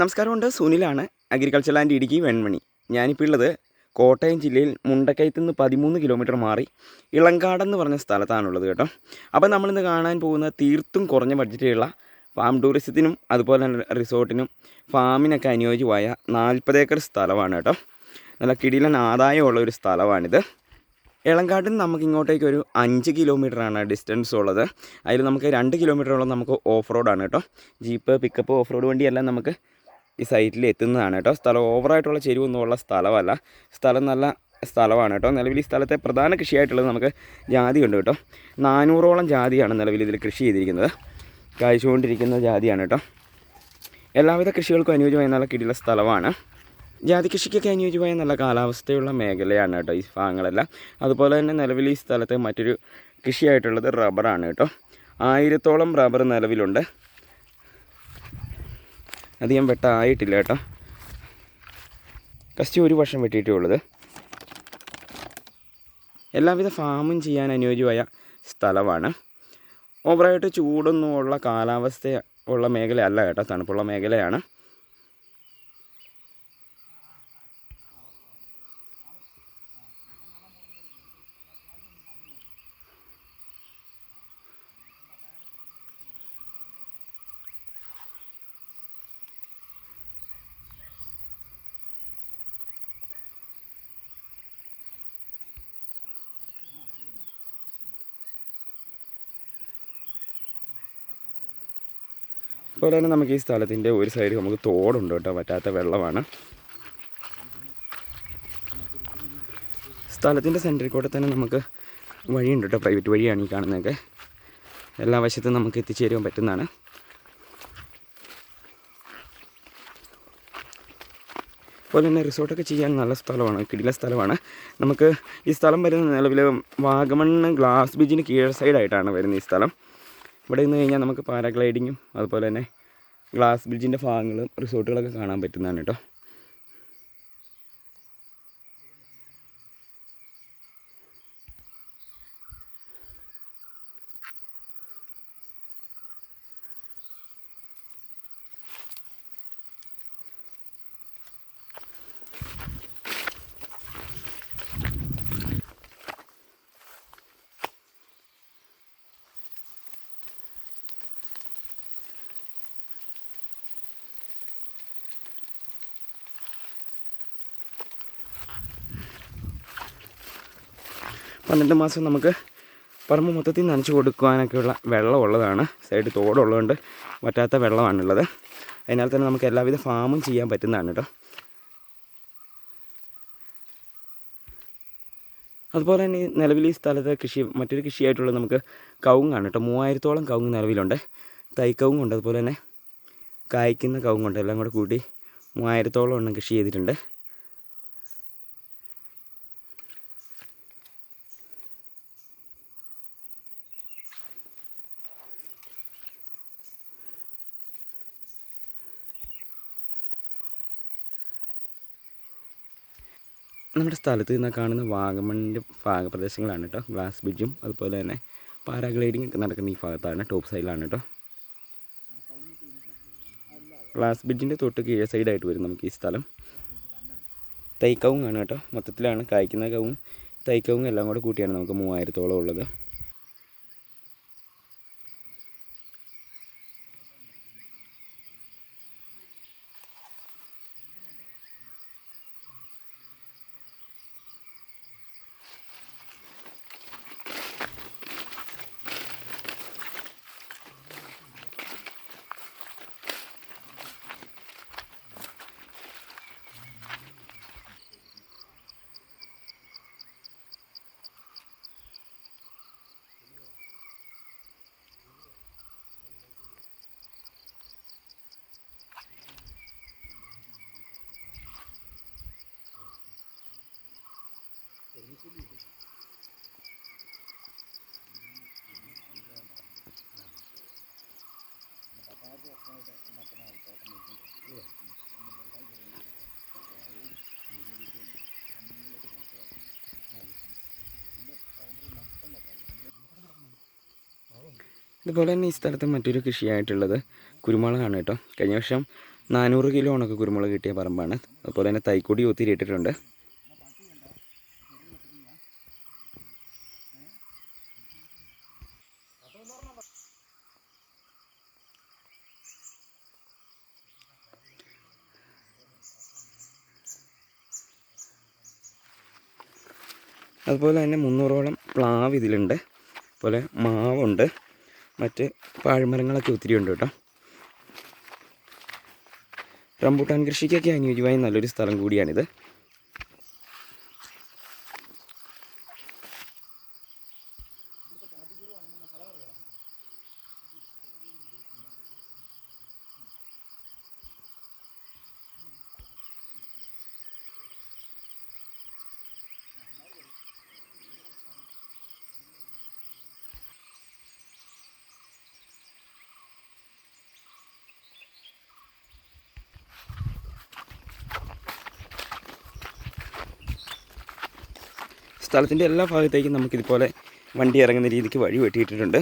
നമസ്കാരമുണ്ട്. സുനിലാണ് agriculture land Idukki Venmani. ഞാനിപ്പോൾ ഉള്ളത് കോട്ടയം ജില്ലയിൽ മുണ്ടക്കയത്ത് നിന്ന് പതിമൂന്ന് കിലോമീറ്റർ മാറി ഇളങ്കാടെന്ന് പറഞ്ഞ സ്ഥലത്താണുള്ളത് കേട്ടോ. അപ്പോൾ നമ്മളിന്ന് കാണാൻ പോകുന്ന തീർത്തും കുറഞ്ഞ ബഡ്ജറ്റിലുള്ള ഫാം ടൂറിസത്തിനും അതുപോലെ തന്നെ റിസോർട്ടിനും ഫാമിനൊക്കെ അനുയോജ്യമായ നാൽപ്പത് ഏക്കർ സ്ഥലമാണ് കേട്ടോ. നല്ല കിടിലൻ ആദായമുള്ള ഒരു സ്ഥലമാണിത്. ഇളങ്കാട്ടിൽ നിന്ന് നമുക്ക് ഇങ്ങോട്ടേക്ക് ഒരു അഞ്ച് കിലോമീറ്ററാണ് ഡിസ്റ്റൻസ് ഉള്ളത്. അതിൽ നമുക്ക് രണ്ട് കിലോമീറ്ററോളം നമുക്ക് ഓഫ് റോഡാണ് കേട്ടോ. ജീപ്പ് പിക്കപ്പ് ഓഫ് റോഡ് വണ്ടിയെല്ലാം നമുക്ക് ഈ സൈറ്റിൽ എത്തുന്നതാണ് കേട്ടോ. സ്ഥലം ഓവറായിട്ടുള്ള ചെരുവൊന്നും ഉള്ള സ്ഥലമല്ല. സ്ഥലം നല്ല സ്ഥലമാണ് കേട്ടോ. നിലവിൽ ഈ സ്ഥലത്തെ പ്രധാന കൃഷിയായിട്ടുള്ളത് നമുക്ക് ജാതിയുണ്ട് കേട്ടോ. നാനൂറോളം ജാതിയാണ് നിലവിൽ ഇതിൽ കൃഷി ചെയ്തിരിക്കുന്നത്. കായ്ച്ചുകൊണ്ടിരിക്കുന്ന ജാതിയാണ് കേട്ടോ. എല്ലാവിധ കൃഷികൾക്കും അനുയോജ്യമായ നല്ല കിടില സ്ഥലമാണ്. ജാതി കൃഷിക്കൊക്കെ അനുയോജ്യമായ നല്ല കാലാവസ്ഥയുള്ള മേഖലയാണ് കേട്ടോ ഈ ഭാഗങ്ങളെല്ലാം. അതുപോലെ തന്നെ നിലവിൽ ഈ സ്ഥലത്തെ മറ്റൊരു കൃഷിയായിട്ടുള്ളത് റബ്ബറാണ് കേട്ടോ. ആയിരത്തോളം റബ്ബർ നിലവിലുണ്ട്. അധികം വെട്ടായിട്ടില്ല കേട്ടോ. കസ്റ്റ് ഒരു വർഷം വെട്ടിയിട്ടേ ഉള്ളത്. എല്ലാവിധ ഫാമും ചെയ്യാൻ അനുയോജ്യമായ സ്ഥലമാണ്. ഓവറായിട്ട് ചൂടൊന്നും ഉള്ള കാലാവസ്ഥ ഉള്ള മേഖലയല്ല കേട്ടോ തണുപ്പുള്ള മേഖലയാണ്. അതുപോലെ തന്നെ നമുക്ക് ഈ സ്ഥലത്തിന്റെ ഒരു സൈഡ് നമുക്ക് തോടുണ്ട് കേട്ടോ പറ്റാത്ത വെള്ളമാണ്. സ്ഥലത്തിന്റെ സെന്ററിൽ കൂടെ തന്നെ നമുക്ക് വഴിയുണ്ട് കേട്ടോ പ്രൈവറ്റ് വഴിയാണ് ഈ കാണുന്നതൊക്കെ. എല്ലാ വശത്തും നമുക്ക് എത്തിച്ചേരുവാൻ പറ്റുന്നതാണ്. അതുപോലെ തന്നെ റിസോർട്ടൊക്കെ ചെയ്യാൻ നല്ല സ്ഥലമാണ് കിടില സ്ഥലമാണ്. നമുക്ക് ഈ സ്ഥലം വരുന്ന നിലവിൽ വാഗമണ്ണ് ഗ്ലാസ് ബ്രിഡ്ജിന് കീഴ് സൈഡായിട്ടാണ് വരുന്നത് ഈ സ്ഥലം. ഇവിടെ നിന്ന് കഴിഞ്ഞാൽ നമുക്ക് പാരാഗ്ലൈഡിങ്ങും അതുപോലെ തന്നെ ഗ്ലാസ് ബ്രിഡ്ജിന്റെ ഭാഗങ്ങളും റിസോർട്ടുകളൊക്കെ കാണാൻ പറ്റുന്നതാണ് കേട്ടോ. പന്ത്രണ്ട് മാസം നമുക്ക് പറമ്പ് മൊത്തത്തിൽ നനച്ച് കൊടുക്കുവാനൊക്കെയുള്ള വെള്ളം ഉള്ളതാണ് സൈഡ് തോടുള്ളതുകൊണ്ട് പറ്റാത്ത വെള്ളമാണുള്ളത്. അതിനാൽ തന്നെ നമുക്ക് എല്ലാവിധ ഫാമും ചെയ്യാൻ പറ്റുന്നതാണ് കേട്ടോ. അതുപോലെ തന്നെ നിലവിൽ ഈ സ്ഥലത്ത് കൃഷി മറ്റൊരു കൃഷിയായിട്ടുള്ളത് നമുക്ക് കവുങ്ങാണ് കേട്ടോ. മൂവായിരത്തോളം കവുങ്ങ് നിലവിലുണ്ട്. തൈ ഉണ്ട്. അതുപോലെ തന്നെ കായ്ക്കുന്ന കവുങ്ങുണ്ട് എല്ലാം കൂടെ കൂട്ടി മൂവായിരത്തോളം എണ്ണം കൃഷി ചെയ്തിട്ടുണ്ട്. നമ്മുടെ സ്ഥലത്ത് നിന്ന് കാണുന്ന വാഗമണിന്റെ ഭാഗപ്രദേശങ്ങളാണ് കേട്ടോ. ഗ്ലാസ് ബ്രിഡ്ജും അതുപോലെ തന്നെ പാരാഗ്ലൈഡിംഗ് ഒക്കെ നടക്കുന്ന ഈ ഭാഗത്താണ് ടോപ്പ് സൈഡിലാണ് കേട്ടോ. ഗ്ലാസ് ബ്രിഡ്ജിന്റെ തൊട്ട് കീഴ സൈഡായിട്ട് വരും നമുക്ക് ഈ സ്ഥലം. തൈക്കവും കാണും കേട്ടോ. മൊത്തത്തിലാണ് കായ്ക്കുന്ന കവും തൈക്കവും എല്ലാം കൂടെ കൂട്ടിയാണ് നമുക്ക് മൂവായിരത്തോളം ഉള്ളത്. ഇതുപോലെ തന്നെ ഈ സ്ഥലത്ത് മറ്റൊരു കൃഷിയായിട്ടുള്ളത് കുരുമുളകാണ് കേട്ടോ. കഴിഞ്ഞ വർഷം നാനൂറ് കിലോ ഉണക്ക് കുരുമുളക് കിട്ടിയ പറമ്പാണ്. അതുപോലെ തന്നെ തൈക്കൊടി ഒത്തിരി ഇട്ടിട്ടുണ്ട്. അതുപോലെ തന്നെ മുന്നൂറോളം പ്ലാവ് ഇതിലുണ്ട്. അതുപോലെ മാവുണ്ട്. മറ്റ് പാഴ്മരങ്ങളൊക്കെ ഒത്തിരി ഉണ്ട് കേട്ടോ. റംബൂട്ടാൻ കൃഷിക്കൊക്കെ അനുയോജ്യമായ നല്ലൊരു സ്ഥലം കൂടിയാണിത്. സ്ഥലത്തിന്റെ എല്ലാ ഭാഗത്തേക്കും നമുക്കിതുപോലെ വണ്ടി ഇറങ്ങുന്ന രീതിക്ക് വഴി വെട്ടിയിട്ടിട്ടുണ്ട്.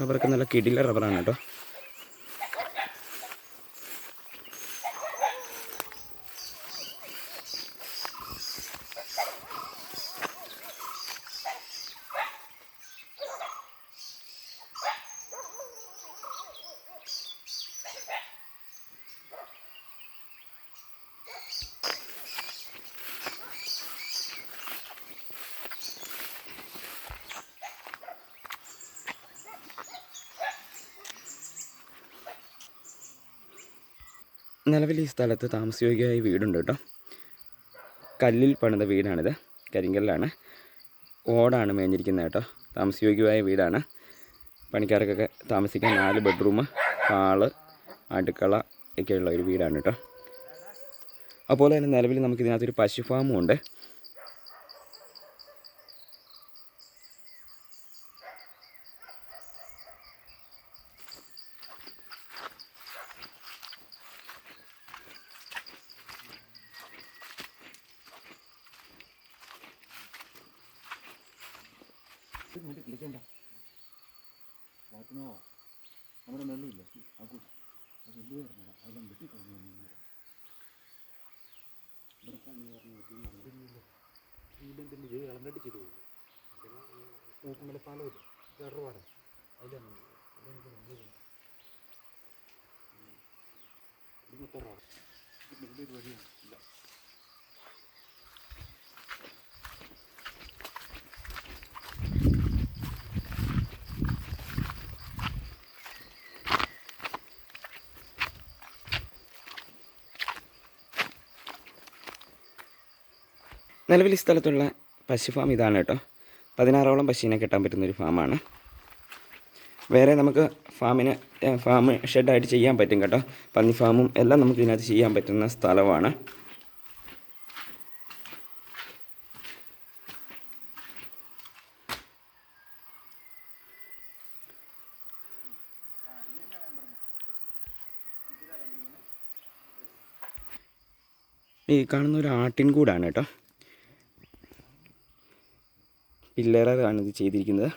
റബ്ബറൊക്കെ നല്ല കിടില റബ്ബറാണ് കേട്ടോ. നിലവിൽ ഈ സ്ഥലത്ത് താമസയോഗ്യമായ വീടുണ്ട് കേട്ടോ. കല്ലിൽ പണിത വീടാണിത്. കരിങ്കല്ലാണ്. ഓടാണ് മേഞ്ഞിരിക്കുന്നത് കേട്ടോ. താമസയോഗ്യമായ വീടാണ്. പണിക്കാർക്കൊക്കെ താമസിക്കാൻ നാല് ബെഡ്റൂം ഹാൾ അടുക്കള ഒക്കെയുള്ള ഒരു വീടാണ് കേട്ടോ. അതുപോലെ തന്നെ നിലവിൽ നമുക്കിതിനകത്തൊരു പശു ഫാമും ഉണ്ട്. നമ്മുടെ നെല്ലില്ല ആക്കൂ അത് വലിയ വരുന്നില്ല അതെല്ലാം വെട്ടിക്കളഞ്ഞു ഇല്ലെന്തിന്റെ ഇത് ഇളന്നിട്ട് ചെയ്തു നോക്കുമ്പോൾ സ്ഥലമില്ല ഇടപാട് അതിലാണ് ഇന്നത്തെ റോഡ്. ഇതിന്റെ ഒരു വഴിയാണ്. ഇല്ല നിലവിൽ ഈ സ്ഥലത്തുള്ള പശു ഫാം ഇതാണ് കേട്ടോ. പതിനാറോളം പശുവിനെ കെട്ടാൻ പറ്റുന്നൊരു ഫാമാണ് വേറെ നമുക്ക് ഫാമിന് ഫാം ഷെഡായിട്ട് ചെയ്യാൻ പറ്റും കേട്ടോ. പന്നി ഫാമും എല്ലാം നമുക്ക് ഇതിനകത്ത് ചെയ്യാൻ പറ്റുന്ന സ്ഥലമാണ്. ഈ കാണുന്ന ഒരു ആട്ടിൻകൂടാണ് കേട്ടോ. പില്ലറാണ് ഇത് ചെയ്തിരിക്കുന്നത്.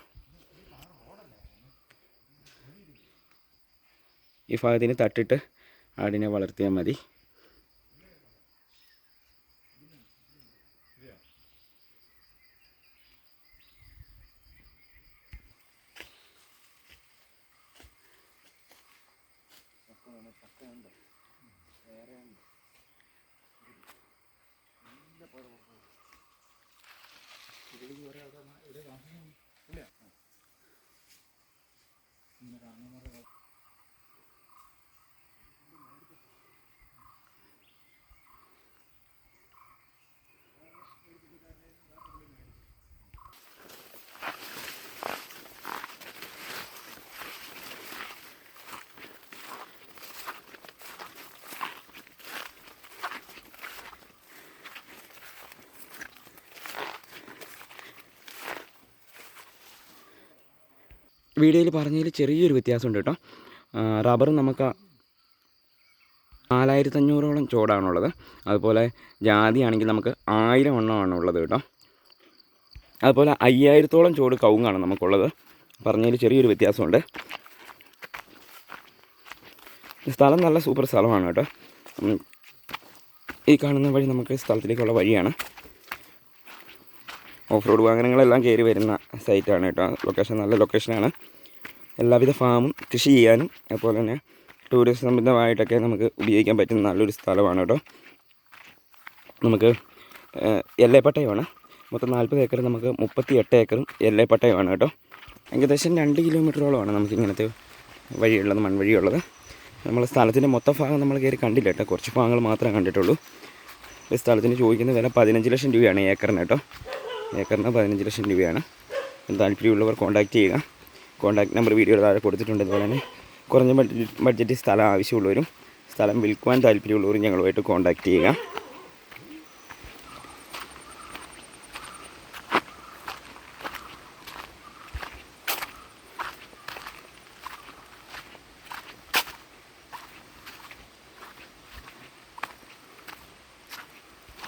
ഈ ഭാഗത്തിന് തട്ടിട്ട് ആടിനെ വളർത്തിയാൽ മതി. ഇവിടേക്ക് വരാം അവിടെ മാ- ഇവിടെ താമസം ഇല്ല വീഡിയോയിൽ പറഞ്ഞതിൽ ചെറിയൊരു വ്യത്യാസമുണ്ട് കേട്ടോ. റബ്ബർ നമുക്ക് നാലായിരത്തഞ്ഞൂറോളം ചോടാണുള്ളത്. അതുപോലെ ജാതി ആണെങ്കിൽ നമുക്ക് ആയിരം എണ്ണമാണ് ഉള്ളത് കേട്ടോ. അതുപോലെ അയ്യായിരത്തോളം ചോട് കവുങ്ങാണ് നമുക്കുള്ളത്. പറഞ്ഞതിൽ ചെറിയൊരു വ്യത്യാസമുണ്ട്. സ്ഥലം നല്ല സൂപ്പർ സ്ഥലമാണ് കേട്ടോ. ഈ കാണുന്ന വഴി നമുക്ക് സ്ഥലത്തിലേക്കുള്ള വഴിയാണ്. ഓഫ് റോഡ് വാഹനങ്ങളെല്ലാം കയറി വരുന്ന സൈറ്റാണ് കേട്ടോ. ലൊക്കേഷൻ നല്ല ലൊക്കേഷനാണ് എല്ലാവിധ ഫാമും കൃഷി ചെയ്യാനും അതുപോലെ തന്നെ ടൂറിസ്റ്റ് സംബന്ധമായിട്ടൊക്കെ നമുക്ക് ഉപയോഗിക്കാൻ പറ്റുന്ന നല്ലൊരു സ്ഥലമാണ് കേട്ടോ. നമുക്ക് എല്ലേപ്പട്ടയമാണ് മൊത്തം നാൽപ്പത് ഏക്കർ നമുക്ക് മുപ്പത്തി എട്ട് ഏക്കറും എല്ലേപ്പട്ടയമാണ് കേട്ടോ. ഏകദേശം രണ്ട് കിലോമീറ്ററോളമാണ് നമുക്ക് ഇങ്ങനത്തെ വഴിയുള്ളത് മൺവഴിയുള്ളത്. നമ്മൾ സ്ഥലത്തിന്റെ മൊത്തം ഭാഗം നമ്മൾ കയറി കണ്ടില്ല കേട്ടോ. കുറച്ച് ഭാഗങ്ങൾ മാത്രമേ കണ്ടിട്ടുള്ളൂ. സ്ഥലത്തിന് ചോദിക്കുന്ന വില പതിനഞ്ച് ലക്ഷം രൂപയാണ് ഏക്കറിന് കേട്ടോ. ഏക്കറിന് പതിനഞ്ച് ലക്ഷം രൂപയാണ്. താല്പര്യമുള്ളവർ കോൺടാക്റ്റ് ചെയ്യുക. കോൺടാക്ട് നമ്പർ വീഡിയോയുടെ താഴെ കൊടുത്തിട്ടുണ്ട്. അതുപോലെ തന്നെ കുറഞ്ഞ ബഡ്ജറ്റ് സ്ഥലം ആവശ്യമുള്ളവരും സ്ഥലം വിൽക്കുവാൻ താല്പര്യമുള്ളവരും ഞങ്ങളുമായിട്ട് കോൺടാക്റ്റ് ചെയ്യുക.